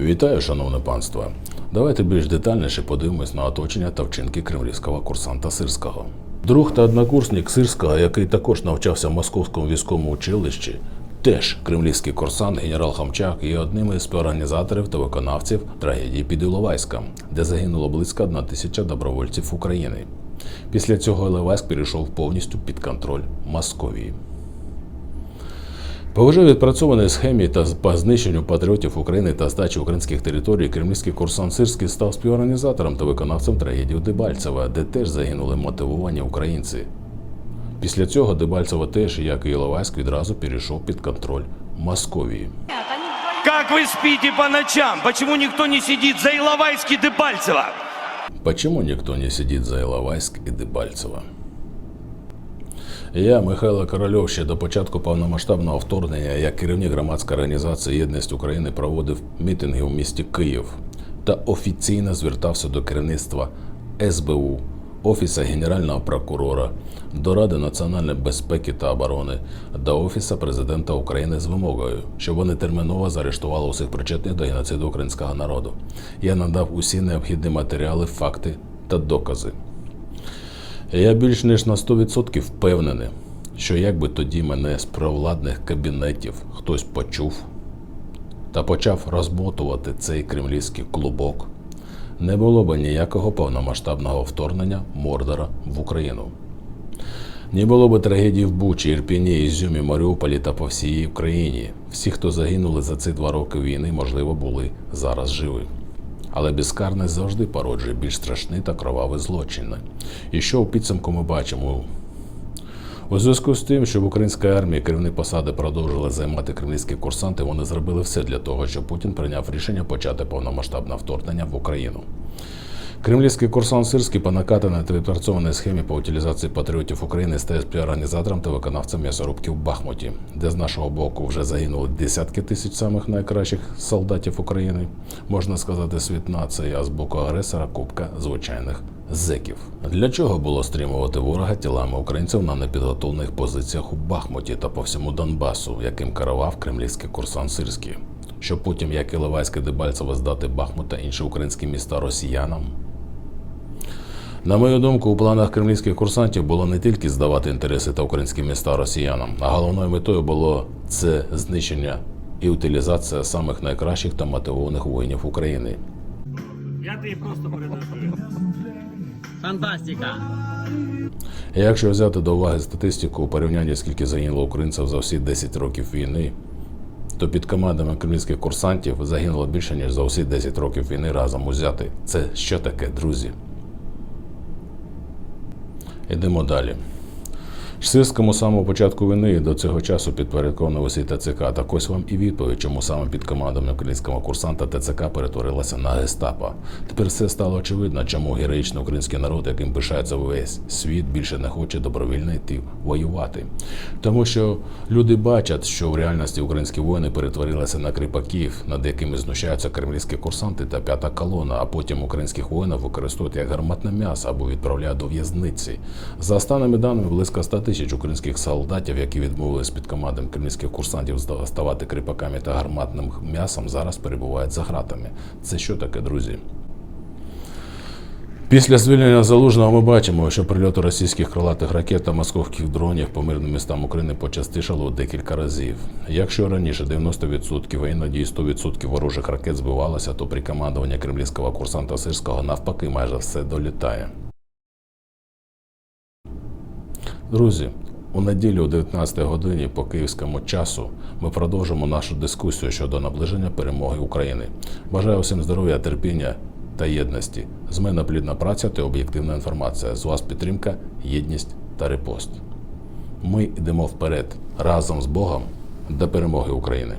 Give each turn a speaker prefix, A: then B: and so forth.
A: Вітаю, шановне панство. Давайте більш детальніше подивимось на оточення та вчинки кремлівського курсанта Сирського. Друг та однокурсник Сирського, який також навчався в московському військовому училищі, теж кремлівський курсант генерал Хамчак є одним із співорганізаторів та виконавців трагедії під Іловайськом, де загинуло близько 1 тисяча добровольців України. Після цього Іловайськ перейшов повністю під контроль Московії. По вже відпрацьованій схемі та по знищенню патріотів України та здачі українських територій кремлівський курсант Сирський став співорганізатором та виконавцем трагедії в Дебальцево, де теж загинули мотивовані українці. Після цього Дебальцево теж, як і Іловайськ, відразу перейшов під контроль Московії.
B: Как вы спите по ночам? Почему никто не сидит за Иловайский Дебальцево?
A: Почему ніхто не сидить за Іловайськ і Дебальцево? Я, Михайло Корольов, ще до початку повномасштабного вторгнення як керівник громадської організації Єдність України проводив мітинги в місті Київ та офіційно звертався до керівництва СБУ, Офіса Генерального прокурора, до Ради національної безпеки та оборони, до Офіса президента України з вимогою, щоб вони терміново заарештували усіх причетних до геноциду українського народу. Я надав усі необхідні матеріали, факти та докази. Я більш ніж на 100% впевнений, що якби тоді мене з провладних кабінетів хтось почув та почав розмотувати цей кремлівський клубок, не було б ніякого повномасштабного вторгнення Мордора в Україну. Не було б трагедії в Бучі, Ірпіні, Ізюмі, Маріуполі та по всій Україні. Всі, хто загинули за ці два роки війни, можливо, були зараз живі. Але безкарність завжди породжує більш страшні та кроваві злочини. І що у підсумку ми бачимо? У зв'язку з тим, що в українській армії керівні посади продовжили займати кремлівські курсанти, вони зробили все для того, щоб Путін прийняв рішення почати повномасштабне вторгнення в Україну. Кремлівський курсант Сирський по накатаній та відпрацьованій схемі по утилізації патріотів України стає співорганізатором та виконавцем м'ясорубки в Бахмуті, де з нашого боку вже загинули десятки тисяч самих найкращих солдатів України, можна сказати, світ нації, а з боку агресора купка звичайних зеків. Для чого було стримувати ворога тілами українців на непідготовлених позиціях у Бахмуті та по всьому Донбасу, яким керував кремлівський курсант Сирський? Щоб потім, як Іловайське Дебальцеве, здати Бахмут та інші українські міста росіянам? На мою думку, у планах кремлівських курсантів було не тільки здавати інтереси та українські міста росіянам, а головною метою було це знищення і утилізація самих найкращих та мотивованих воїнів України.
C: Я тобі просто передаю.
D: Фантастика!
A: Якщо взяти до уваги статистику у порівнянні, скільки загинуло українців за всі 10 років війни, то під командами кремлівських курсантів загинуло більше, ніж за всі 10 років війни разом узяти. Це що таке, друзі? Ідемо далі. Сирському самого початку війни до цього часу підпорядковано усі ТЦК. Так ось вам і відповідь, чому саме під командами українського курсанта ТЦК перетворилася на гестапо. Тепер все стало очевидно, чому героїчний український народ, яким пишається весь світ, більше не хоче добровільно йти воювати. Тому що люди бачать, що в реальності українські воїни перетворилися на кріпаків, над якими знущаються кремлівські курсанти та п'ята колона, а потім українських воїнів використовують як гарматне м'ясо або відправляють до в'язниці. За останніми даними, близько 100 тисяч українських солдатів, які відмовились під командом кремлівських курсантів ставати кріпаками та гарматним м'ясом, зараз перебувають за гратами. Це що таке, друзі? Після звільнення залужного ми бачимо, що прильоти російських крилатих ракет та московських дронів по мирним містам України почастишало декілька разів. Якщо раніше 90%, а іноді 100% ворожих ракет збивалося, то при командуванні кремлівського курсанта Сирського навпаки майже все долітає. Друзі, у неділю о 19 годині по київському часу ми продовжимо нашу дискусію щодо наближення перемоги України. Бажаю усім здоров'я, терпіння та єдності. З мене плідна праця та об'єктивна інформація. З вас підтримка, єдність та репост. Ми йдемо вперед разом з Богом до перемоги України.